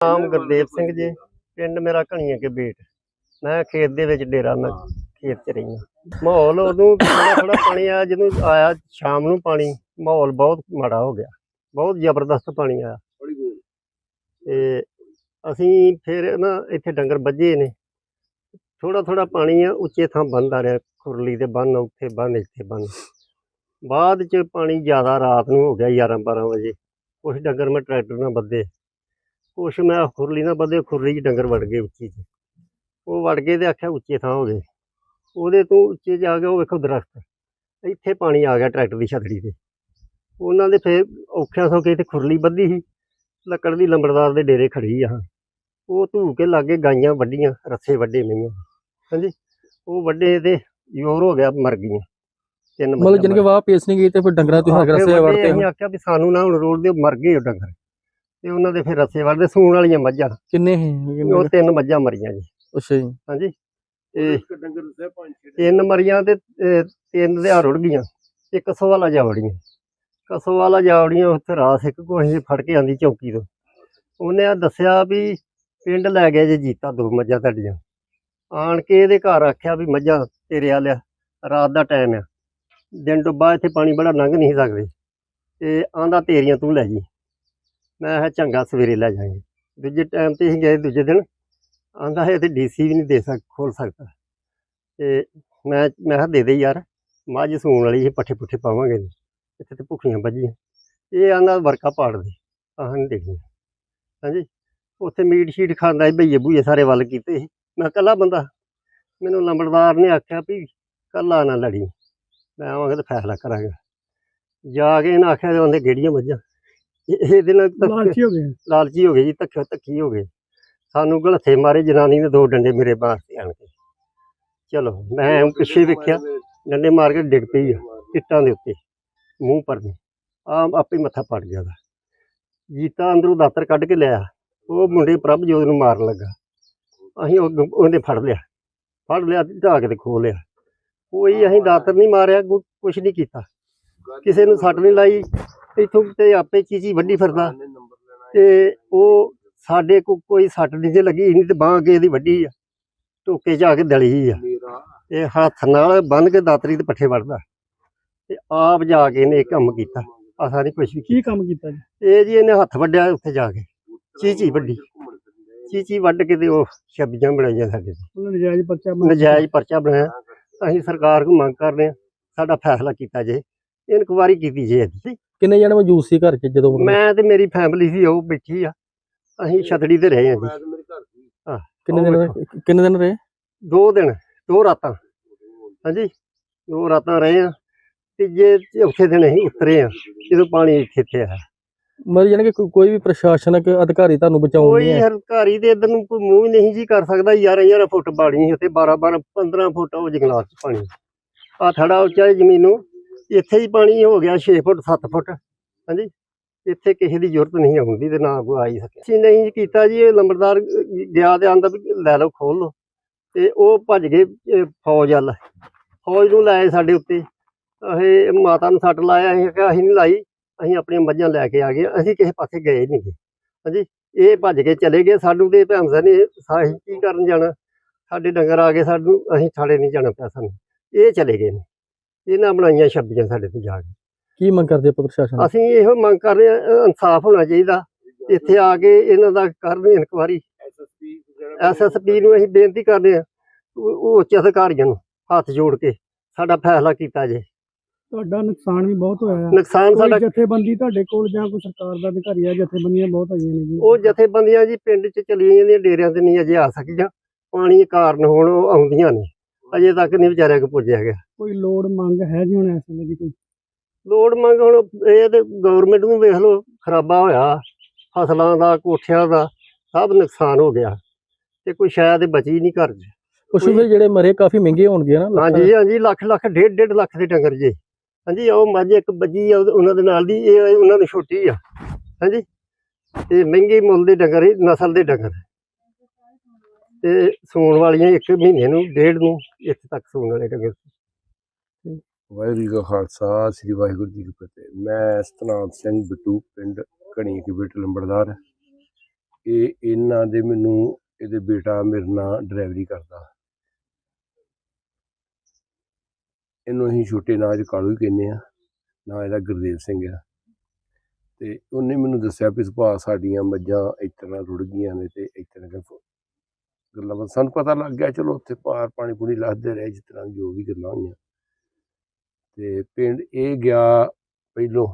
ਨਾਮ ਗੁਰਦੇਵ ਸਿੰਘ ਜੀ। ਪਿੰਡ ਮੇਰਾ ਘਣੀਆਂ ਕੇ ਬੇਟ। ਮੈਂ ਖੇਤ ਦੇ ਵਿੱਚ ਡੇਰਾ ਮੈਂ ਖੇਤ 'ਚ ਰਹਿਣਾ ਮਾਹੌਲ ਉਦੋਂ ਥੋੜਾ ਥੋੜਾ ਪਾਣੀ ਆਇਆ ਜਦੋਂ ਆਇਆ ਸ਼ਾਮ ਨੂੰ ਪਾਣੀ ਮਾਹੌਲ ਬਹੁਤ ਮਾੜਾ ਹੋ ਗਿਆ। ਬਹੁਤ ਜ਼ਬਰਦਸਤ ਪਾਣੀ ਆਇਆ। ਤੇ ਅਸੀਂ ਫਿਰ ਨਾ ਇੱਥੇ ਡੰਗਰ ਵੱਜੇ ਨੇ। ਥੋੜਾ ਥੋੜਾ ਪਾਣੀ ਆ ਉੱਚੇ ਥਾਂ ਬੰਦ ਆ ਰਿਹਾ ਖੁਰਲੀ ਦੇ ਬੰਨ ਉੱਥੇ ਬੰਨ ਇੱਥੇ ਬੰਨ ਬਾਅਦ ਚ ਪਾਣੀ ਜ਼ਿਆਦਾ ਰਾਤ ਨੂੰ ਹੋ ਗਿਆ 11 12 ਵਜੇ। ਕੁਛ ਡੰਗਰ ਮੈਂ ਟਰੈਕਟਰ ਨਾਲ ਬੱਧੇ ਕੁਛ ਮੈਂ ਖੁਰਲੀ ਨਾਲ ਬੱਧੇ ਖੁਰਲੀ 'ਚ ਡੰਗਰ ਵੜ ਗਏ ਉੱਚੀ 'ਚ ਉਹ ਵੜ ਗਏ ਤੇ ਆਖਿਆ ਉੱਚੇ ਥਾਂ ਹੋ ਗਏ। ਉਹਦੇ ਤੋਂ ਉੱਚੇ ਜਾ ਕੇ ਉਹ ਵੇਖੋ ਦਰਖਤ ਇੱਥੇ ਪਾਣੀ ਆ ਗਿਆ ਟਰੈਕਟਰ ਦੀ ਛਤੜੀ ਤੇ। ਉਹਨਾਂ ਦੇ ਫੇਰ ਔਖਿਆਂ ਸੌਖੇ ਤੇ ਖੁਰਲੀ ਬੱਧੀ ਸੀ। ਲੱਕੜ ਦੀ ਲੰਬੜਦਾਰ ਦੇ ਡੇਰੇ ਖੜੀ ਆ ਉਹ ਧੂ ਕੇ ਲਾਗੇ ਗਾਈਆਂ ਵੱਡੀਆਂ ਰੱਸੇ ਵੱਡੇ ਮਈਆਂ। ਹਾਂਜੀ ਉਹ ਵੱਡੇ ਤੇ ਜ਼ੋਰ ਹੋ ਗਿਆ ਮਰ ਗਈਆਂ। ਤਿੰਨ ਮਤਲਬ ਜਿਨ ਕੇ ਵਾਹ ਪੇਸ ਨਹੀਂ ਗਈ ਤੇ ਫਿਰ ਡੰਗਰਾਂ ਤੋਂ ਆਖੇ ਰਸੇ ਵੱਡੇ ਵੜਤੇ ਅਸੀਂ ਆਖਿਆ ਵੀ ਸਾਨੂੰ ਨਾ ਹੁਣ ਰੋਡ ਦੇ ਮਰ ਗਏ ਉਹ ਡੰਗਰ। ਤੇ ਉਹਨਾਂ ਦੇ ਫਿਰ ਰਸੇ ਵੜਦੇ ਸੂਣ ਵਾਲੀਆਂ ਮੱਝਾਂ। ਕਿੰਨੇ ਹੈ ਉਹ ਤਿੰਨ ਮੱਝਾਂ ਮਰੀਆਂ ਜੀ। ਅੱਛਾ ਜੀ। ਹਾਂਜੀ। ਤੇ ਤਿੰਨ ਮਰੀਆਂ ਤੇ ਤਿੰਨ ਦੇ ਰੁੜ ਗਈਆਂ। ਇੱਕ ਸਵਾਲਾ ਜਾਵੜੀਆਂ। ਕਸਵਾਲਾ ਜਾਵੜੀਆਂ ਉੱਥੇ ਰਾਸ ਇੱਕ ਕੋਈ ਫੜ ਕੇ ਆਂਦੀ ਚੌਕੀ ਤੋਂ। ਉਹਨੇ ਆ ਦੱਸਿਆ ਵੀ ਪਿੰਡ ਲੈ ਗਿਆ ਜੇ ਜੀਤਾ ਦੋ ਮੱਝਾਂ ਤੁਹਾਡੀਆਂ। ਆਣ ਕੇ ਇਹਦੇ ਘਰ ਆਖਿਆ ਵੀ ਮੱਝਾਂ ਤੇਰੇ ਆ ਲਿਆ ਰਾਤ ਦਾ ਟਾਈਮ ਆ। ਦਿਨ ਡੁੱਬਾ ਇੱਥੇ ਪਾਣੀ ਬੜਾ ਲੰਘ ਨਹੀਂ ਸਕਦੇ। ਤੇ ਆਂਦਾ ਤੇਰੀਆਂ ਤੂੰ ਲੈ ਜੀ। ਮੈਂ ਕਿਹਾ ਚੰਗਾ ਸਵੇਰੇ ਲੈ ਜਾਵਾਂਗੇ ਦੂਜੇ ਟਾਈਮ ਤੇ ਅਸੀਂ ਗਏ ਦੂਜੇ ਦਿਨ। ਆਂਦਾ ਹੈ ਤੇ ਡੀਸੀ ਵੀ ਨਹੀਂ ਦੇ ਸਕ ਖੋਲ ਸਕਦਾ। ਤੇ ਮੈਂ ਮੈਂ ਕਿਹਾ ਦੇ ਦੇ ਯਾਰ ਮੱਝ ਸੂਣ ਵਾਲੀ ਇਹ ਪੱਠੇ ਪੁੱਠੇ ਪਾਵਾਂਗੇ। ਇੱਥੇ ਤੇ ਭੁੱਖੀਆਂ ਵੱਜੀਆਂ ਇਹ ਆਂਦਾ ਵਰਕਾ ਪਾੜ ਦੇ, ਆਹ ਨਹੀਂ ਦੇਖੀਆਂ ਹਾਂਜੀ, ਉੱਥੇ ਮੀਟ ਸ਼ੀਟ ਖਾਂਦਾ ਸੀ ਭਈਏ ਭੂਏ ਸਾਰੇ ਵੱਲ ਕੀਤੇ ਸੀ। ਮੈਂ ਕੱਲਾ ਬੰਦਾ। ਮੈਨੂੰ ਲੰਬੜਦਾਰ ਨੇ ਆਖਿਆ ਵੀ ਕੱਲਾ ਨਾ ਲੜੀ। ਮੈਂ ਆਵਾਂਗਾ ਤਾਂ ਫੈਸਲਾ ਕਰਾਂਗਾ। ਜਾ ਕੇ ਇਹਨਾਂ ਆਖਿਆ ਉਹਦੇ ਗੇੜੀਆਂ ਮੱਝਾਂ ਇਹਦੇ ਨਾਲ ਧੱਕੇ- ਲਾਲਚੀ ਹੋ ਗਏ। ਲਾਲਚੀ ਹੋ ਗਏ ਜੀ ਧੱਕੇ ਧੱਕੀ ਹੋ ਗਏ। ਸਾਨੂੰ ਗਲਥੇ ਮਾਰੇ ਜਨਾਨੀ ਨੇ ਦੋ ਡੰਡੇ ਮੇਰੇ ਬਾਹਰ ਤੇ ਆਣ ਕੇ। ਚਲੋ ਮੈਂ ਪਿੱਛੇ ਵੇਖਿਆ ਡੰਡੇ ਮਾਰ ਕੇ ਡਿੱਗ ਪਈ ਆ ਇੱਟਾਂ ਦੇ ਉੱਤੇ ਮੂੰਹ ਪਰ ਨੂੰ ਆ ਆਪੇ ਮੱਥਾ ਪੜ ਗਿਆ ਉਹਦਾ। ਜੀਤਾ ਅੰਦਰੋਂ ਦਾਤਰ ਕੱਢ ਕੇ ਲਿਆ ਉਹ ਮੁੰਡੇ ਪ੍ਰਭਜੋਤ ਨੂੰ ਮਾਰਨ ਲੱਗਾ। ਅਸੀਂ ਉਹ ਉਹਨੇ ਫੜ ਲਿਆ। ਫੜ ਲਿਆ ਤੇ ਢਾਹ ਕੇ ਤੇ ਖੋ ਲਿਆ। ਕੋਈ ਅਸੀਂ ਦਾਤਰ ਨਹੀਂ ਮਾਰਿਆ ਕੁ- ਕੁਛ ਨਹੀਂ ਕੀਤਾ। ਕਿਸੇ ਨੂੰ ਸੱਟ ਨਹੀਂ ਲਾਈ ਇੱਥੋਂ ਤੇ ਆਪੇ ਚੀਚੀ ਵੱਡੀ ਫਿਰਦਾ। ਤੇ ਉਹ ਸਾਡੇ ਕੋ ਕੋਈ ਸੱਟ ਨਹੀਂ ਜੇ ਲੱਗੀ ਨਹੀਂ ਤੇ ਬਾਂਹ ਕੇ ਇਹਦੀ ਵੱਡੀ ਆ। ਟੋਕੇ ਜਾ ਕੇ ਦਲੀ ਆ। ਤੇ ਹੱਥ ਨਾਲ ਬੰਨ ਕੇ ਦਾਤਰੀ ਤੇ ਪੱਠੇ ਵੜਦਾ ਤੇ ਆਪ ਜਾ ਕੇ ਇਹਨੇ ਇਹ ਕੰਮ ਕੀਤਾ। ਆਸਾ ਨਹੀਂ ਕੁਛ ਵੀ ਕੀ ਕੰਮ ਕੀਤਾ ਜੀ। ਇਹ ਜੀ ਇਹਨੇ ਹੱਥ ਵੱਡਿਆ ਉੱਥੇ ਜਾ ਕੇ। ਚੀਚੀ ਵੱਡੀ ਚੀਚੀ ਵੱਢ ਕੇ ਤੇ ਉਹ ਛੱਬੀਆਂ ਬਣਾਈਆਂ ਸਾਡੇ ਤੇ। ਨਜਾਇਜ਼ ਪਰਚਾ ਨਜਾਇਜ਼ ਪਰਚਾ ਬਣਾਇਆ। ਅਸੀਂ ਸਰਕਾਰ ਨੂੰ ਮੰਗ ਕਰ ਰਹੇ ਹਾਂ ਸਾਡਾ ਫੈਸਲਾ ਕੀਤਾ ਜੇ ਇਨਕੁਆਰੀ ਕੀਤੀ ਜੇ ਇਹਦੀ। ਕਿੰਨੇ ਜਣੇ ਮੌਜੂਦ ਸੀ ਘਰ 'ਚ ਜਦੋਂ ਮੈਂ ਤੇ ਮੇਰੀ ਫੈਮਿਲੀ ਸੀ ਉਹ ਬੈਠੀ ਆ। ਅਸੀਂ ਛਤੜੀ ਤੇ ਰਹੇ ਹਾਂ ਜੀ। ਕਿੰਨੇ ਦਿਨ ਰਹੇ? ਕਿੰਨੇ ਦਿਨ ਰਹੇ? ਦੋ ਦਿਨ ਦੋ ਰਾਤਾਂ। ਹਾਂਜੀ ਦੋ ਰਾਤਾਂ ਰਹੇ ਆ। ਤੀਜੇ ਚੌਥੇ ਦਿਨ ਅਸੀਂ ਉਤਰੇ ਆ ਜਦੋਂ ਪਾਣੀ ਇੱਥੇ ਇੱਥੇ ਆਇਆ। ਮਤਲਬ ਜਾਨੀ ਕਿ ਕੋਈ- ਕੋਈ ਵੀ ਪ੍ਰਸ਼ਾਸਨਿਕ ਅਧਿਕਾਰੀ ਤੁਹਾਨੂੰ ਬਚਾਉਣ ਕੋਈ ਨਹੀਂ ਹੈ ਹਰਕਾਰੀ ਦੇ ਇਧਰ ਨੂੰ ਕੋਈ ਮੂੰਹ ਹੀ ਨਹੀਂ ਜੀ ਕਰ ਸਕਦਾ। 11 11 ਫੁੱਟ ਪਾਣੀ ਸੀ ਉੱਥੇ 12 12 15 ਫੁੱਟ ਉਹ ਜੰਗਲਾਤ ਚ ਪਾਣੀ। ਆ ਥੜਾ ਉੱਚਾ ਜ਼ਮੀਨੋਂ ਇੱਥੇ ਹੀ ਪਾਣੀ ਹੋ ਗਿਆ 6 ਫੁੱਟ 7 ਫੁੱਟ, ਹਾਂਜੀ। ਇੱਥੇ ਕਿਸੇ ਦੀ ਜ਼ਰੂਰਤ ਨਹੀਂ ਆਉਂਦੀ ਤੇ ਨਾ ਕੋਈ ਆ ਹੀ ਸਕੇ। ਅਸੀਂ ਨਹੀਂ ਕੀਤਾ ਜੀ, ਇਹ ਲੰਬੜਦਾਰ ਗਿਆ ਤੇ ਆਂਦਾ ਵੀ ਲੈ ਲਓ ਖੋਲ ਲਓ। ਤੇ ਉਹ ਭੱਜ ਗਏ ਫੌਜ ਵੱਲ। ਫੌਜ ਨੂੰ ਲਾਏ ਸਾਡੇ ਉੱਤੇ। ਇਹ ਮਾਤਾ ਨੂੰ ਸੱਟ ਲਾਇਆ, ਅਸੀਂ ਕਿਹਾ ਅਸੀਂ ਨਹੀਂ ਲਾਈ। ਅਸੀਂ ਆਪਣੀਆਂ ਮੱਝਾਂ ਲੈ ਕੇ ਆ ਗਏ। ਅਸੀਂ ਕਿਸੇ ਪਾਸੇ ਗਏ ਨਹੀਂ ਗਏ ਹਾਂਜੀ, ਇਹ ਭੱਜ ਕੇ ਚਲੇ ਗਏ। ਸਾਨੂੰ ਤੇ ਭੈਮਸਾ ਨੇ ਸਾਹੀ ਕੀ ਕਰਨ ਜਾਣਾ? ਸਾਡੇ ਡੰਗਰ ਆ ਗਏ ਸਾਨੂੰ, ਅਸੀਂ ਥਾੜੇ ਨਹੀਂ ਜਾਣਾ ਪਿਆ ਸਾਨੂੰ। ਇਹ ਚਲੇ ਗਏ ਨੇ। ਇਹਨਾਂ ਬਣਾਈਆਂ ਛੱਬੀਆਂ ਸਾਡੇ ਤੇ ਜਾ ਕੇ। ਕੀ ਮੰਗ ਕਰਦੇ ਆਪਾਂ ਪ੍ਰਸ਼ਾਸਨ ਤੋਂ? ਅਸੀਂ ਇਹੋ ਮੰਗ ਕਰ ਰਹੇ ਹਾਂ ਇਨਸਾਫ ਹੋਣਾ ਚਾਹੀਦਾ। ਇੱਥੇ ਆ ਕੇ ਇਹਨਾਂ ਦਾ ਕਰਨ ਇਨਕੁਆਰੀ। ਐਸਐਸਪੀ ਨੂੰ ਅਸੀਂ ਬੇਨਤੀ ਕਰਦੇ ਹਾਂ ਉਹ ਉਹ ਉੱਚ ਅਧਿਕਾਰੀਆਂ ਨੂੰ ਹੱਥ ਜੋੜ ਕੇ ਸਾਡਾ ਫੈਸਲਾ ਕੀਤਾ ਜੇ ਤੁਹਾਡਾ ਨੁਕਸਾਨ ਵੀ ਬਹੁਤ ਹੋਇਆ ਹੈ ਨੁਕਸਾਨ ਕੋਈ ਸਾਡਾ ਜਥੇਬੰਦੀ ਤੁਹਾਡੇ ਕੋਲ ਜਾਂ ਕੋਈ ਸਰਕਾਰ ਦਾ ਅਧਿਕਾਰੀ ਆ ਜਥੇਬੰਦੀਆਂ ਬਹੁਤ ਆਈਆਂ ਨੇ ਜੀ। ਉਹ ਜਥੇਬੰਦੀਆਂ ਜੀ ਪਿੰਡ 'ਚ ਚਲੀਆਂ ਜਾਂਦੀਆਂ ਡੇਰਿਆਂ ਤੇ ਨਹੀਂ ਅਜੇ ਆ ਸਕੀਆਂ। ਪਾਣੀ ਕਾਰਨ ਹੁਣ ਉਹ ਆਉਂਦੀਆਂ ਨੇ। ਅਜੇ ਤੱਕ ਨਹੀਂ ਵਿਚਾਰਿਆ ਕੋ ਪੁੱਜਿਆ ਗਿਆ ਕੋਈ ਲੋੜ ਮੰਗ ਹੈ ਜੀ ਹੁਣ ਇਸ ਵੇਲੇ ਦੀ ਕੋਈ? ਲੋੜ ਮੰਗ ਹੁਣ ਇਹ ਤੇ ਗਵਰਨਮੈਂਟ ਨੂੰ ਵੇਖ ਲਓ ਖਰਾਬਾ ਹੋਇਆ ਫਸਲਾਂ ਦਾ ਕੋਠਿਆਂ ਦਾ ਸਭ ਨੁਕਸਾਨ ਹੋ ਗਿਆ। ਤੇ ਕੋਈ ਸ਼ਾਇਦ ਬਚੀ ਨਹੀਂ ਘਰ 'ਚ। ਪਸ਼ੂ ਫਿਰ ਜਿਹੜੇ ਮਰੇ ਕਾਫੀ ਮਹਿੰਗੇ ਹੋਣਗੇ ਨਾ ਹਾਂਜੀ ਹਾਂਜੀ ਲੱਖ ਲੱਖ ਡੇਢ ਡੇਢ ਲੱਖ ਦੇ ਡੰਗਰ ਜੇ। ਹਾਂਜੀ ਉਹ ਮੱਝ ਇੱਕ ਬੱਜੀ ਆ ਉਹਨਾਂ ਦੇ ਨਾਲ ਦੀ ਇਹ ਉਹਨਾਂ ਨੂੰ ਛੋਟੀ ਆ। ਹਾਂਜੀ ਤੇ ਮਹਿੰਗੇ ਮੁੱਲ ਦੇ ਡੰਗਰ ਇਹ ਨਸਲ ਦੇ ਡੰਗਰ। ਤੇ ਸੌਣ ਵਾਲੀਆਂ ਇੱਕ ਮਹੀਨੇ ਨੂੰ, ਡੇਢ ਨੂੰ ਇੱਥੇ ਤੱਕ ਸੌਣ ਵਾਲੇ ਡੰਗਰ ਵਾਹਿਗੁਰੂ ਜੀ ਕਾ ਖਾਲਸਾ, ਸ੍ਰੀ ਵਾਹਿਗੁਰੂ ਜੀ ਕੀ ਫਤਿਹ। ਮੈਂ ਸਤਨਾਮ ਸਿੰਘ ਬਿੱਟੂ, ਪਿੰਡ ਘਣੀ ਕੇ ਬੇਟ ਲੰਬੜਦਾਰ। ਇਹ ਇਹਨਾਂ ਦੇ ਮੈਨੂੰ, ਇਹਦੇ ਬੇਟਾ ਮੇਰੇ ਨਾਲ ਡਰਾਈਵਰੀ ਕਰਦਾ। ਇਹਨੂੰ ਅਸੀਂ ਛੋਟੇ ਨਾਂ 'ਚ ਕਾਲੂ ਹੀ ਕਹਿੰਦੇ ਆ ਨਾਂ ਇਹਦਾ ਗੁਰਦੇਵ ਸਿੰਘ ਆ। ਤੇ ਉਹਨੇ ਮੈਨੂੰ ਦੱਸਿਆ ਵੀ ਸੁਭਾਅ ਸਾਡੀਆਂ ਮੱਝਾਂ ਇਸ ਰੁੜ ਗਈਆਂ ਨੇ ਤੇ ਇਸ ਗੱਲਾਂ ਬਾਤਾਂ। ਸਾਨੂੰ ਪਤਾ ਲੱਗ ਗਿਆ, ਚਲੋ ਉੱਥੇ ਪਾਰ ਪਾਣੀ ਪੂਣੀ ਲੱਥਦੇ ਰਹੇ, ਜਿਸ ਤਰ੍ਹਾਂ ਜੋ ਵੀ ਗੱਲਾਂ ਹੋਈਆਂ। ਤੇ ਪਿੰਡ ਇਹ ਗਿਆ ਪਹਿਲੋਂ,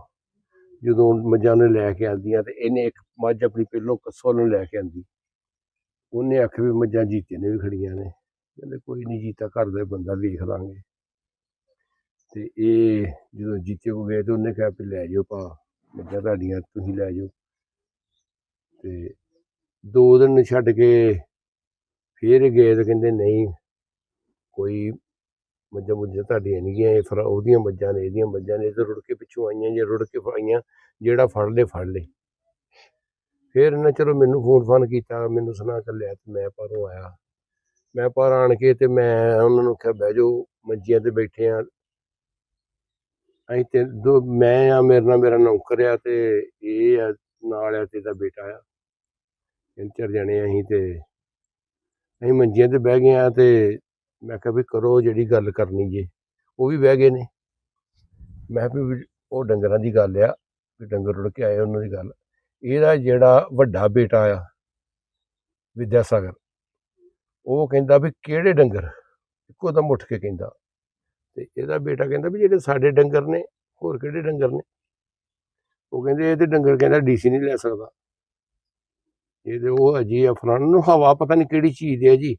ਜਦੋਂ ਮੱਝਾਂ ਨੇ ਲੈ ਕੇ ਆਂਦੀਆਂ ਤੇ ਇਹਨੇ ਇੱਕ ਮੱਝ ਆਪਣੀ ਪਹਿਲੋਂ ਕੱਸੋਂ ਨੂੰ ਲੈ ਕੇ ਆਂਦੀ। ਉਹਨੇ ਆਖਿਆ ਵੀ ਮੱਝਾਂ ਜੀਤੇ ਨੇ ਵੀ ਖੜੀਆਂ ਨੇ। ਕਹਿੰਦੇ ਕੋਈ ਨਹੀਂ ਜੀਤਾ, ਘਰ ਦਾ ਬੰਦਾ ਵੇਖ ਲਾਂਗੇ। ਤੇ ਇਹ ਜਦੋਂ ਜੀਤੇ ਕੋ ਗਏ ਤੇ ਉਹਨੇ ਕਿਹਾ ਵੀ ਲੈ ਜਾਓ ਭਾ, ਮੱਝਾਂ ਤੁਹਾਡੀਆਂ, ਤੁਸੀਂ ਲੈ ਜਾਓ ਤੇ ਦੋ ਦਿਨ ਛੱਡ ਕੇ ਫਿਰ ਗਏ ਤੇ ਕਹਿੰਦੇ ਨਹੀਂ, ਕੋਈ ਮੱਝਾਂ ਮੁੱਝਾਂ ਤੁਹਾਡੀਆਂ ਨਹੀਂ ਗਈਆਂ, ਇਹ ਫਿਰ ਉਹਦੀਆਂ ਮੱਝਾਂ ਨੇ, ਇਹਦੀਆਂ ਮੱਝਾਂ ਨੇ, ਇਹ ਤਾਂ ਰੁੜ ਕੇ ਪਿੱਛੋਂ ਆਈਆਂ ਜੇ ਰੁੜ ਕੇ ਆਈਆਂ, ਜਿਹੜਾ ਫੜ ਲੇ ਫੜ ਲੇ ਫਿਰ ਇਹਨਾਂ ਚਲੋ ਮੈਨੂੰ ਫੋਨ ਫਾਨ ਕੀਤਾ, ਮੈਨੂੰ ਸੁਣਾ ਚੱਲਿਆ ਤੇ ਮੈਂ ਪਰੋਂ ਆਇਆ। ਮੈਂ ਪਰ ਆਣ ਕੇ ਤੇ ਮੈਂ ਉਹਨਾਂ ਨੂੰ ਕਿਹਾ, ਬਹਿ ਜਾਓ ਮੰਜੀਆਂ ਤੇ ਬੈਠੇ ਆ। ਅਸੀਂ ਤੇ ਦੋ, ਮੈਂ ਆ, ਮੇਰੇ ਨਾਲ ਮੇਰਾ ਨੌਕਰ ਆ ਤੇ ਇਹ ਆ, ਨਾਲ ਆ ਤੇ ਇਹਦਾ ਬੇਟਾ ਆ। ਤਿੰਨ ਚਾਰ ਜਣੇ ਅਸੀਂ ਤੇ ਅਸੀਂ ਮੰਜੀਆਂ ਤੇ ਬਹਿ ਗਏ ਆ ਤੇ ਮੈਂ ਕਿਹਾ ਵੀ ਕਰੋ ਜਿਹੜੀ ਗੱਲ ਕਰਨੀ ਜੇ। ਉਹ ਵੀ ਬਹਿ ਗਏ ਨੇ। ਮੈਂ ਕਿਹਾ ਵੀ ਉਹ ਡੰਗਰਾਂ ਦੀ ਗੱਲ ਆ, ਵੀ ਡੰਗਰ ਉੜ ਕੇ ਆਏ ਉਹਨਾਂ ਦੀ ਗੱਲ। ਇਹਦਾ ਜਿਹੜਾ ਵੱਡਾ ਬੇਟਾ ਆ ਵਿਦਿਆ ਸਾਗਰ ਉਹ ਕਹਿੰਦਾ ਵੀ ਕਿਹੜੇ ਡੰਗਰ? ਇੱਕੋ ਦਮ ਉੱਠ ਕੇ ਕਹਿੰਦਾ। ਤੇ ਇਹਦਾ ਬੇਟਾ ਕਹਿੰਦਾ ਵੀ ਜਿਹੜੇ ਸਾਡੇ ਡੰਗਰ ਨੇ, ਹੋਰ ਕਿਹੜੇ ਡੰਗਰ ਨੇ? ਉਹ ਕਹਿੰਦੇ ਇਹ ਤੇ ਡੰਗਰ ਕਹਿੰਦਾ ਡੀਸੀ ਨਹੀਂ ਲੈ ਸਕਦਾ। ਇਹ ਤੇ ਉਹ ਅਜੀ ਆ ਫਲਾਣ ਨੂੰ ਹਵਾ ਪਤਾ ਨਹੀਂ ਕਿਹੜੀ ਚੀਜ਼ ਦੀ ਹੈ ਜੀ।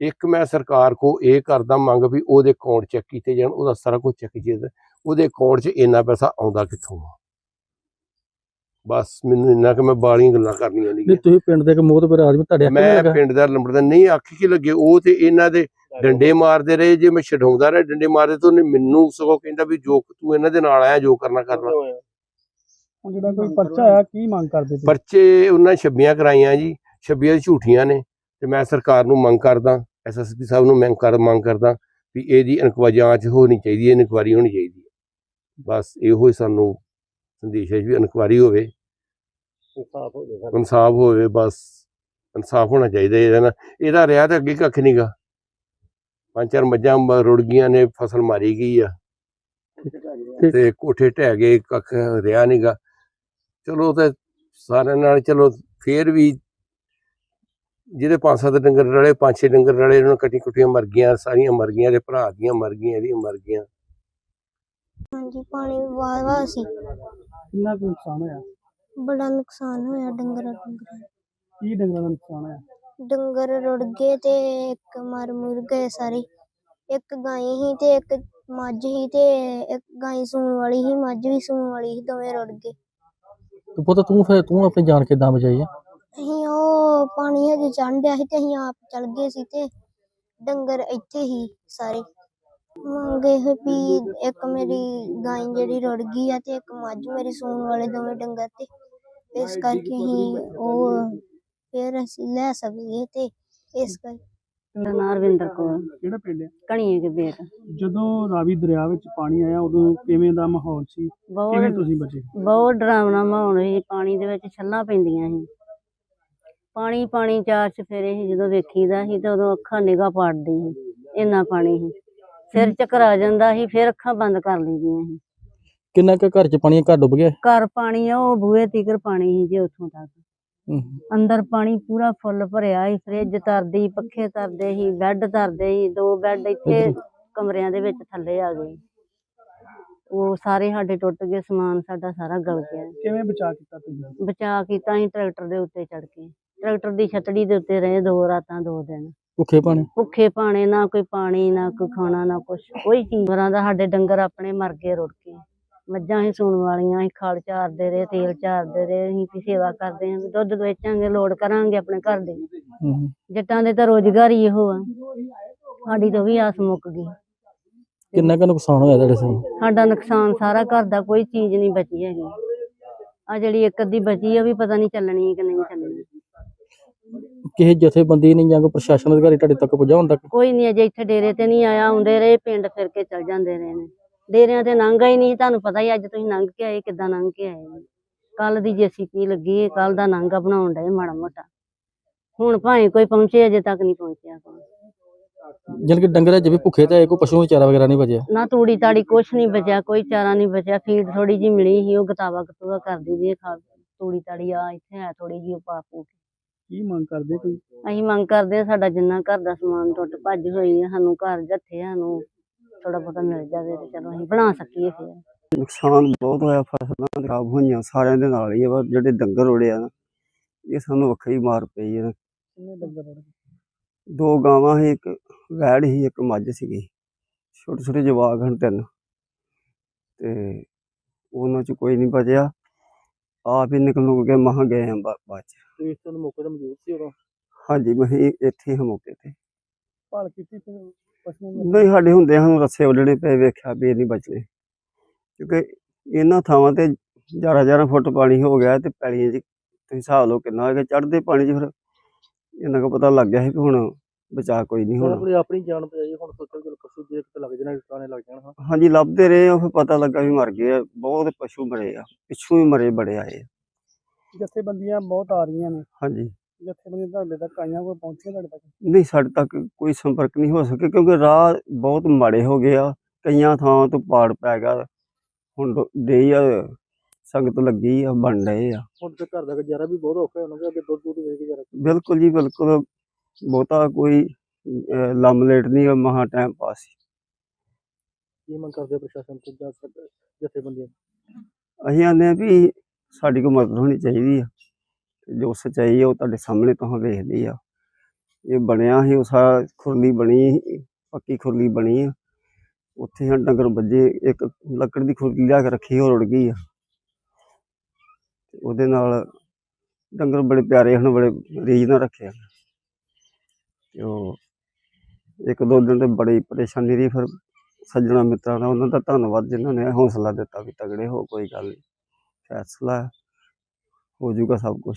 ਇੱਕ ਮੈਂ ਸਰਕਾਰ ਕੋ ਇਹ ਕਰਦਾ ਮੰਗ ਵੀ ਉਹਦੇ ਅਕਾਊਂਟ ਚੈੱਕ ਕੀਤੇ ਜਾਣ ਉਹਦਾ ਸਾਰਾ ਕੁਝ ਚੈੱਕ ਕੀਤਾ ਉਹਦੇ ਅਕਾਊਂਟ 'ਚ ਇੰਨਾ ਪੈਸਾ ਆਉਂਦਾ ਕਿੱਥੋਂ ਆ? ਬਸ ਮੈਨੂੰ ਇੰਨਾ ਕਿ ਮੈਂ ਬਾਲੀਆਂ ਗੱਲਾਂ ਕਰਨੀਆਂ ਨਹੀਂ ਤੁਸੀਂ ਪਿੰਡ ਦੇ ਇੱਕ ਮੋਹਤਬਰ ਆਦਮੀ ਤੁਹਾਡੇ ਮੈਂ ਪਿੰਡ ਦਾ ਲੰਬੜਦਾ ਨਹੀਂ ਅੱਖ ਕੀ ਲੱਗੇ? ਉਹ ਤੇ ਇਹਨਾਂ ਦੇ ਡੰਡੇ ਮਾਰਦੇ ਰਹੇ ਜੇ ਮੈਂ ਛਡਾਉਂਦਾ ਰਿਹਾ ਡੰਡੇ ਮਾਰਦੇ ਤਾਂ ਉਹਨੇ ਮੈਨੂੰ ਸਗੋਂ ਕਹਿੰਦਾ ਵੀ ਜੋ ਤੂੰ ਇਹਨਾਂ ਦੇ ਨਾਲ ਆਇਆ ਜੋ ਕਰਨਾ ਕਰਨਾ। ਹੁਣ ਜਿਹੜਾ ਕੋਈ ਪਰਚਾ ਆ ਕੀ ਮੰਗ ਕਰਦੇ ਤੁਸੀਂ? ਪਰਚੇ ਉਹਨਾਂ ਛੱਬੀਆਂ ਕਰਾਈਆਂ ਜੀ ਛੱਬੀਆਂ ਝੂਠੀਆਂ ਨੇ ਤੇ ਮੈਂ ਸਰਕਾਰ ਨੂੰ ਮੰਗ ਕਰਦਾ ਐਸਐਸਪੀ ਸਾਹਿਬ ਨੂੰ ਮੈਂ ਕਰ ਮੰਗ ਕਰਦਾ ਵੀ ਇਹਦੀ ਇਨਕੁਆਇਰੀ ਜਾਂਚ ਹੋਣੀ ਚਾਹੀਦੀ ਹੈ ਇਨਕੁਆਇਰੀ ਹੋਣੀ ਚਾਹੀਦੀ ਹੈ। ਬਸ ਇਹੋ ਹੀ ਸਾਨੂੰ ਸੰਦੇਸ਼ ਹੈ ਵੀ ਇਨਕੁਆਇਰੀ ਹੋਵੇ। ਇਨਸਾਫ ਹੋ ਜਾਏਗਾ ਇਨਸਾਫ ਹੋਵੇ ਬਸ ਇਨਸਾਫ ਹੋਣਾ ਚਾਹੀਦਾ ਇਹਦਾ ਨਾ ਇਹਦਾ ਰਿਹਾ ਤਾਂ ਅੱਗੇ ਕੱਖ ਨਹੀਂਗਾ ਪੰਜ ਚਾਰ ਮੱਝਾਂ ਰੁੜ ਗਈਆਂ ਨੇ ਫਸਲ ਮਾਰੀ ਗਈ ਆ। ਤੇ ਕੋਠੇ ਢਹਿ ਗਏ ਕੱਖ ਰਿਹਾ ਨਹੀਂਗਾ ਚਲੋ ਤੇ ਸਾਰਿਆਂ ਨਾਲ ਚਲੋ ਫੇਰ ਵੀ ਜਿਹਦੇ ਪੰਜ ਸੱਤ ਡੰਗਰ ਰਲੇ ਪੰਜ ਛੇ ਡੰਗਰ ਰਲੇ ਉਹਨਾਂ ਕੱਟੀ ਕੁੱਟੀਆਂ ਮਰ ਗਈਆਂ ਸਾਰੀਆਂ ਮਰ ਗਈਆਂ ਦੇ ਭਰਾ ਦੀਆਂ ਮਰ ਗਈਆਂ ਇਹਦੀਆਂ ਮਰ ਗਈਆਂ। ਹਾਂਜੀ ਪਾਣੀ ਵਾਹ ਵਾਹ ਸੀ। ਕਿੰਨਾ ਕੁ ਨੁਕਸਾਨ ਹੋਇਆ? ਬੜਾ ਨੁਕਸਾਨ ਹੋਇਆ ਡੰਗਰਾਂ ਡੰਗਰਾਂ। ਕੀ ਡੰਗਰਾਂ ਦਾ ਨੁਕਸਾਨ ਹੋਇਆ? ਡੰਗਰ ਰੁੜ ਗਏ ਤੇ ਇੱਕ ਮਰ ਮੁਰ ਗਏ ਸਾਰੇ। ਇੱਕ ਗਾਂ ਹੀ ਤੇ ਇੱਕ ਮੱਝ ਹੀ ਤੇ ਇੱਕ ਗਾਂ ਸੂਣ ਵਾਲੀ ਹੀ ਮੱਝ ਵੀ ਸੂਣ ਵਾਲੀ ਸੀ ਦੋਵੇਂ ਰੁੜ ਗਏ। ਤੇ ਪੁੱਤ ਤੂੰ ਫਿਰ ਤੂੰ ਆਪਣੀ ਜਾਨ ਕਿੱਦਾਂ ਬਚਾਈ ਆ? ਅਸੀਂ ਉਹ ਪਾਣੀ ਹਜੇ ਚੜ੍ਹਨ ਡਿਆ ਸੀ ਤੇ ਅਸੀਂ ਆਪ ਚਲ ਗਏ ਸੀ ਤੇ ਡੰਗਰ ਇੱਥੇ ਹੀ ਸਾਰੇ। ਮੰਗੇ ਹੋਏ ਵੀ ਇੱਕ ਮੇਰੀ ਗਾਂ ਜਿਹੜੀ ਰੁੜ ਗਈ ਆ ਤੇ ਇੱਕ ਮੱਝ ਮੇਰੀ ਸੂਣ ਵਾਲੇ ਦੋਵੇਂ ਡੰਗਰ ਤੇ। ਇਸ ਕਰਕੇ ਅਸੀਂ ਉਹ ਫਿਰ ਅਸੀਂ ਲੈ ਸਕੀਏ ਤੇ ਇਸ ਕਰਕੇ ਮੇਰਾ ਨਾਂ ਰਵਿੰਦਰ ਕੌਰ। ਕਿਹੜਾ ਪਿੰਡ ਹੈ ਕਣੀਏ ਦੇ ਬੇਟ। ਜਦੋਂ ਰਾਵੀ ਦਰਿਆ ਵਿੱਚ ਪਾਣੀ ਆਇਆ ਉਦੋਂ ਕਿਵੇਂ ਦਾ ਮਾਹੌਲ ਸੀ? ਕਿਵੇਂ ਬਹੁਤ ਤੁਸੀਂ ਬਚੇ? ਬਹੁਤ ਡਰਾਵਨਾ ਮਾਹੌਲ ਸੀ। ਪਾਣੀ ਦੇ ਵਿੱਚ ਛੱਲਾਂ ਪੈਂਦੀਆਂ ਸੀ। ਪਾਣੀ ਪਾਣੀ ਚਾਰ ਚਫੇਰੇ ਸੀ। ਜਦੋਂ ਵੇਖੀਦਾ ਸੀ ਤੇ ਉਦੋਂ ਅੱਖਾਂ ਨਿਗਾਹ ਪਾੜਦੀ ਸੀ। ਇੰਨਾ ਪਾਣੀ ਸੀ। ਸਿਰ ਚੱਕਰ ਆ ਜਾਂਦਾ ਸੀ ਫਿਰ ਅੱਖਾਂ ਬੰਦ ਕਰ ਲਈਦੀਆਂ ਸੀ। ਕਿੰਨਾ ਕੁ ਘਰ ਚ ਪਾਣੀ ਘਰ ਡੁੱਬ ਗਿਆ? ਘਰ ਪਾਣੀ ਆ ਉਹ ਬੂਹੇ ਤੀਕਰ ਪਾਣੀ ਸੀ ਜੇ ਉੱਥੋਂ ਤੱਕ। ਅੰਦਰ ਪਾਣੀ ਪੂਰਾ ਫੁੱਲ ਭਰਿਆ ਸੀ ਫ੍ਰਿਜ ਤਰਦੀ ਪੱਖੇ ਤਰਦੇ ਸੀ ਬੈੱਡ ਤਰਦੇ ਸੀ ਦੋ ਬੈੱਡ ਇੱਥੇ ਕਮਰਿਆਂ ਦੇ ਵਿੱਚ ਥੱਲੇ ਆ ਗਏ। ਉਹ ਸਾਰੇ ਸਾਡੇ ਟੁੱਟ ਗਏ ਸਮਾਨ ਸਾਡਾ ਸਾਰਾ ਗਲ ਗਿਆ। ਕਿਵੇਂ ਬਚਾ ਕੀਤਾ ਤੁਸੀਂ? ਬਚਾ ਕੀਤਾ ਅਸੀਂ ਟਰੈਕਟਰ ਦੇ ਉੱਤੇ ਚੜ ਕੇ। ਟਰੈਕਟਰ ਦੀ ਛਤੜੀ ਦੇ ਉੱਤੇ ਰਹੇ ਦੋ ਰਾਤਾਂ ਦੋ ਦਿਨ। ਭੁੱਖੇ ਪਾਣੀ ਭੁੱਖੇ ਪਾਣੇ ਨਾ ਕੋਈ ਪਾਣੀ ਨਾ ਕੋਈ ਖਾਣਾ ਨਾ ਕੁਛ। ਕੋਈ ਚੀਜ਼ ਦਾ ਸਾਡੇ ਡੰਗਰ ਆਪਣੇ ਮਰ ਗਏ ਰੁੜ ਕੇ ਮੱਝਾਂ ਹੀ ਸੂਣ ਵਾਲੀਆਂ ਅਸੀਂ ਖਲ ਚਾਰਦੇ ਰਹੇ ਤੇਲ ਚਾਰਦੇ ਰਹੇ ਅਸੀਂ ਵੀ ਸੇਵਾ ਕਰਦੇ ਹਾਂ ਦੁੱਧ ਵੇਚਾਂਗੇ ਲੋੜ ਕਰਾਂਗੇ ਆਪਣੇ ਘਰ ਦੇ। ਹੂੰ। ਜੱਟਾਂ ਦੇ ਤਾਂ ਰੋਜ਼ਗਾਰ ਹੀ ਇਹੋ ਆ ਸਾਡੀ ਤਾਂ ਵੀ ਆਸ ਮੁੱਕ ਗਈ। ਕਿੰਨਾ ਕੁ ਨੁਕਸਾਨ ਹੋਇਆ ਤੁਹਾਡੇ ਸਾਹਮਣੇ? ਸਾਡਾ ਨੁਕਸਾਨ ਸਾਰਾ ਘਰ ਦਾ ਕੋਈ ਚੀਜ਼ ਨਹੀਂ ਬਚੀ ਹੈਗੀ। ਆ ਜਿਹੜੀ ਇੱਕ ਅੱਧੀ ਬਚੀ ਆ ਵੀ ਪਤਾ ਨਹੀਂ ਚੱਲਣੀ ਕਿ ਨਹੀਂ ਚੱਲਣੀ। ਕਿਸੇ ਜਥੇਬੰਦੀ ਨੇ ਜਾਂ ਕੋਈ ਪ੍ਰਸ਼ਾਸਨ ਅਧਿਕਾਰੀ ਤੁਹਾਡੇ ਤੱਕ ਪਹੁੰਚਾਉਣ ਤੱਕ? ਕੋਈ ਨਹੀਂ ਅਜੇ ਇੱਥੇ ਡੇਰੇ ਤੇ ਨਹੀਂ ਆਇਆ ਆਉਂਦੇ ਰਹੇ ਪਿੰਡ ਫਿਰ ਕੇ ਚਲ ਜਾਂਦੇ ਰਹੇ ਨੇ। ਡੇਰਿਆਂ ਤੇ ਲੰਘਾ ਹੀ ਨਹੀਂ ਤੁਹਾਨੂੰ ਪਤਾ ਹੀ ਅੱਜ ਤੁਸੀਂ ਲੰਘ ਕੇ ਆਏ ਕਿੱਦਾਂ ਲੰਘ ਕੇ ਆਏ ਕੱਲ ਦੀ ਜੇਸੀਪੀ ਲੱਗੀ ਕੱਲ ਦਾ ਨਾਂਗਾ ਬਣਾਉਣ ਡਏ ਮਾੜਾ ਮੋਟਾ। ਹੁਣ ਭਾਵੇਂ ਕੋਈ ਪਹੁੰਚੇ ਅਜੇ ਤੱਕ ਨਹੀਂ ਪਹੁੰਚਿਆ ਕੋਈ। ਜਾਣੀ ਕਿ ਡੰਗਰ ਵੀ ਭੁੱਖੇ ਤੇ ਕੋਈ ਪਸ਼ੂ ਨੂੰ ਚਾਰਾ ਵਗੈਰਾ ਨਹੀਂ ਬਚਿਆ। ਨਾ ਤੂੜੀ ਤਾੜੀ ਕੁਛ ਨਹੀਂ ਬਚਿਆ ਕੋਈ ਚਾਰਾ ਨਹੀਂ ਬਚਿਆ। ਫੀਡ ਥੋੜੀ ਜੀ ਮਿਲੀ ਸੀ ਉਹ ਗਤਾਵਾ ਗਤੂਵਾ ਕਰਦੀ ਦੀ ਖਾ ਤੂੜੀ ਤਾੜੀ ਆ ਇੱਥੇ ਹੈ ਥੋੜੀ ਜੀ ਉਹ ਪਾ ਪੂ ਕੇ। ਕੀ ਮੰਗ ਕਰਦੇ ਕੋਈ ਅਸੀਂ ਮੰਗ ਕਰਦੇ ਆ ਸਾਡਾ ਜਿੰਨਾ ਘਰ ਦਾ ਸਮਾਨ ਟੁੱਟ ਭੱਜ ਹੋਈ ਆ ਸਾਨੂੰ ਘਰ ਜੱਥੇ ਸਾਨੂੰ ਥੋੜਾ ਬਹੁਤਾ ਮਿਲ ਜਾਵੇ ਤੇ ਚਲੋ ਅਸੀਂ ਬਣਾ ਸਕੀਏ ਫਿਰ। ਨੁਕਸਾਨ ਬਹੁਤ ਹੋਇਆ ਫਸਲਾਂ ਖਰਾਬ ਹੋਈਆਂ ਸਾਰਿਆਂ ਦੇ ਨਾਲ ਹੀ ਆ ਜਿਹੜੇ ਡੰਗਰ ਉੜੇ ਆ ਨਾ ਇਹ ਸਾਨੂੰ ਵੱਖਰੀ ਮਾਰ ਪਈ ਗਏ ਦੋ ਗਾਵਾਂ ਸੀ ਇੱਕ ਵੈੜ ਸੀ ਇੱਕ ਮੱਝ ਸੀਗੀ। ਛੋਟੇ ਛੋਟੇ ਜਵਾਕ ਹਨ ਤਿੰਨ। ਤੇ ਉਹਨਾਂ ਚ ਕੋਈ ਨਹੀਂ ਬਚਿਆ। ਆਪ ਹੀ ਨਿਕਲ ਨੁਕ ਕੇ ਮਹਾਂ ਗਏ ਆ ਬਾ- ਬਾਅਦ ਚ। ਤੇ ਇਸ ਤੋਂ ਮੌਕੇ ਤੇ ਮੌਜੂਦ ਸੀ ਉਦੋਂ? ਹਾਂਜੀ ਮੈਂ ਇੱਥੇ ਹਾਂ ਮੌਕੇ ਤੇ। ਭਾਲ ਕੀਤੀ ਫਿਰ ਨਹੀਂ ਸਾਡੇ ਹੁੰਦੇ ਸਾਨੂੰ ਰੱਸੇ ਵੱਢਣੇ ਪਏ ਵੇਖਿਆ ਵੀ ਇਹ ਨਹੀਂ ਬਚਨੇ ਕਿਉਂਕਿ ਇਹਨਾਂ ਥਾਵਾਂ ਤੇ 11 ਫੁੱਟ ਪਾਣੀ ਹੋ ਗਿਆ ਤੇ ਪੈਲੀਆਂ 'ਚ ਤੁਸੀਂ ਹਿਸਾਬ ਲਓ ਕਿੰਨਾ ਹੋ ਗਿਆ ਚੜ੍ਹਦੇ ਪਾਣੀ 'ਚ ਫਿਰ ਇਹਨਾਂ ਕੋ ਪਤਾ ਲੱਗ ਗਿਆ ਸੀ ਵੀ ਹੁਣ ਬਚਾ ਕੋਈ ਨਹੀਂ ਹੋਣਾ। ਆਪਣੀ ਆਪਣੀ ਜਾਨ ਬਚਾਈ ਹੁਣ ਸੋਚੋ ਕਿ ਪਸ਼ੂ ਜੇ ਕਿਤੇ ਲੱਗ ਜਾਣਾ ਟਾਣੇ ਲੱਗ ਜਾਣ ਹਾਂ। ਹਾਂਜੀ ਲੱਭਦੇ ਰਹੇ ਉਹ ਫਿਰ ਪਤਾ ਲੱਗਾ ਵੀ ਮਰ ਗਏ ਆ ਬਹੁਤ ਪਸ਼ੂ ਮਰੇ ਆ ਪਿੱਛੋਂ ਹੀ ਮਰੇ ਬੜੇ ਆਏ। ਜਥੇਬੰਦੀਆਂ ਬਹੁਤ ਆ ਰਹੀਆਂ ਨੇ। ਹਾਂਜੀ। ਜਥੇਬੰਦੀਆਂ ਤੁਹਾਡੇ ਤੱਕ ਆਈਆਂ ਕੋਈ ਪਹੁੰਚੀਆਂ ਤੁਹਾਡੇ ਤੱਕ? ਨਹੀਂ ਸਾਡੇ ਤੱਕ ਕੋਈ ਸੰਪਰਕ ਨਹੀਂ ਹੋ ਸਕਿਆ ਕਿਉਂਕਿ ਰਾਹ ਬਹੁਤ ਮਾੜੇ ਹੋ ਗਏ ਆ। ਕਈਆਂ ਥਾਵਾਂ ਤੋਂ ਪਾੜ ਪੈ ਗਿਆ। ਹੁਣ ਦੇ ਆ ਸੰਗਤ ਲੱਗੀ ਆ ਬਣ ਰਹੇ ਆ। ਹੁਣ ਤੇ ਘਰ ਦਾ ਗੁਜ਼ਾਰਾ ਵੀ ਬਹੁਤ ਔਖਾ ਹੋਣਾ ਕਿ ਅੱਗੇ ਦੁੱਧ ਦੁੱਧ ਵੇਚ ਕੇ ਗੁਜ਼ਾਰਾ ਬਿਲਕੁਲ ਜੀ ਬਿਲਕੁਲ। ਬਹੁਤਾ ਕੋਈ ਅਹ, ਲੰਮ ਲੇਟ ਨਹੀਂ ਗਾ, ਮਹਾ ਟਾਈਮ ਪਾਸ। ਕੀ ਮੰਗ ਕਰਦੇ ਆ ਪ੍ਰਸ਼ਾਸਨ ਤੋਂ ਜਾਂ ਜਥੇਬੰਦੀਆਂ ਅਸੀਂ ਆਨੇ ਆ ਵੀ ਸਾਡੀ ਕੋਈ ਮਦਦ ਹੋਣੀ ਚਾਹੀਦੀ ਆ। ਜੋ ਸੱਚਾਈ ਆ ਉਹ ਤੁਹਾਡੇ ਸਾਹਮਣੇ ਤੋਂ ਵੇਖਦੀ ਆ। ਇਹ ਬਣਿਆ ਸੀ ਉਹ ਖੁਰਲੀ ਬਣੀ ਸੀ, ਪੱਕੀ ਖੁਰਲੀ ਬਣੀ ਆ। ਉੱਥੇ ਹਾਂ ਡੰਗਰ ਵੱਜੇ ਇੱਕ ਲੱਕੜ ਦੀ ਖੁਰਲੀ ਲਿਆ ਕੇ ਰੱਖੀ ਹੋਰ ਰੁੜ ਗਈ ਆ। ਉਹਦੇ ਨਾਲ ਡੰਗਰ ਬੜੇ ਪਿਆਰੇ ਹਨ ਬੜੇ ਰੀਝ ਨਾਲ ਰੱਖੇ ਹਨ। ਤੇ ਉਹ ਇੱਕ ਦੋ ਦਿਨ ਤੇ ਬੜੀ ਪਰੇਸ਼ਾਨੀ ਰਹੀ ਫਿਰ ਸੱਜਣਾ ਮਿੱਤਰਾਂ ਦਾ ਉਹਨਾਂ ਦਾ ਧੰਨਵਾਦ ਜਿਨ੍ਹਾਂ ਨੇ ਹੌਸਲਾ ਦਿੱਤਾ ਵੀ ਤਗੜੇ ਹੋ ਕੋਈ ਗੱਲ ਨਹੀਂ ਫੈਸਲਾ ਹੋ ਜਾਊਗਾ ਸਭ ਕੁਝ